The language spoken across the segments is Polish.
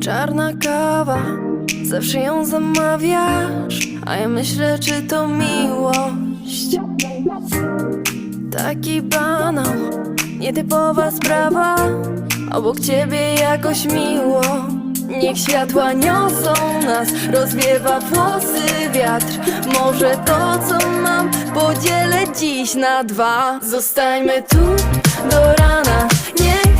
Czarna kawa, zawsze ją zamawiasz, a ja myślę, czy to miłość. Taki banał, nietypowa sprawa, obok ciebie jakoś miło. Niech światła niosą nas, rozwiewa włosy wiatr. Może to, co mam, podzielę dziś na dwa. Zostańmy tu do rana, nie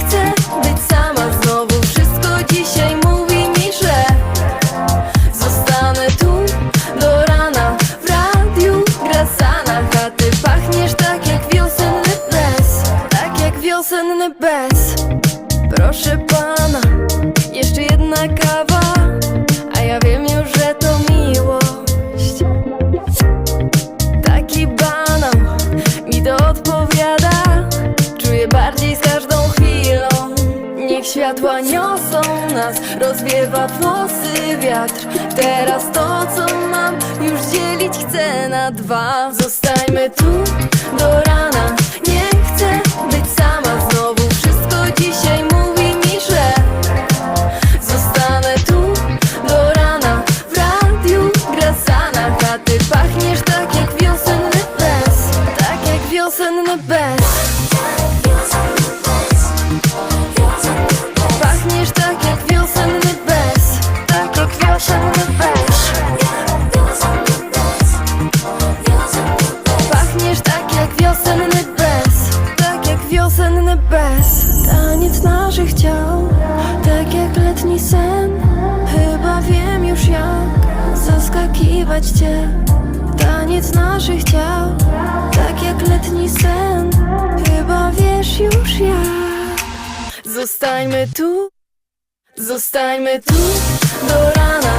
bez. Proszę pana, jeszcze jedna kawa, a ja wiem już, że to miłość. Taki banał mi to odpowiada, czuję bardziej z każdą chwilą. Niech światła niosą nas, rozwiewa włosy wiatr. Teraz to, co mam, już dzielić chcę na dwa. Zostańmy tu do rana, wiosenny bez. Taniec naszych ciał, tak jak letni sen. Chyba wiem już jak zaskakiwać cię. Taniec naszych ciał, tak jak letni sen. Chyba wiesz już jak. Zostańmy tu, zostańmy tu do rana.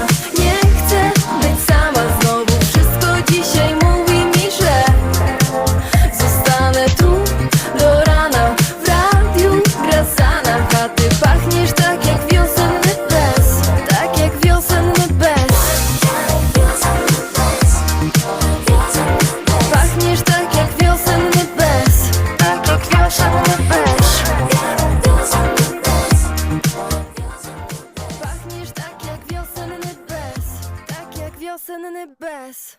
Wiosenne bez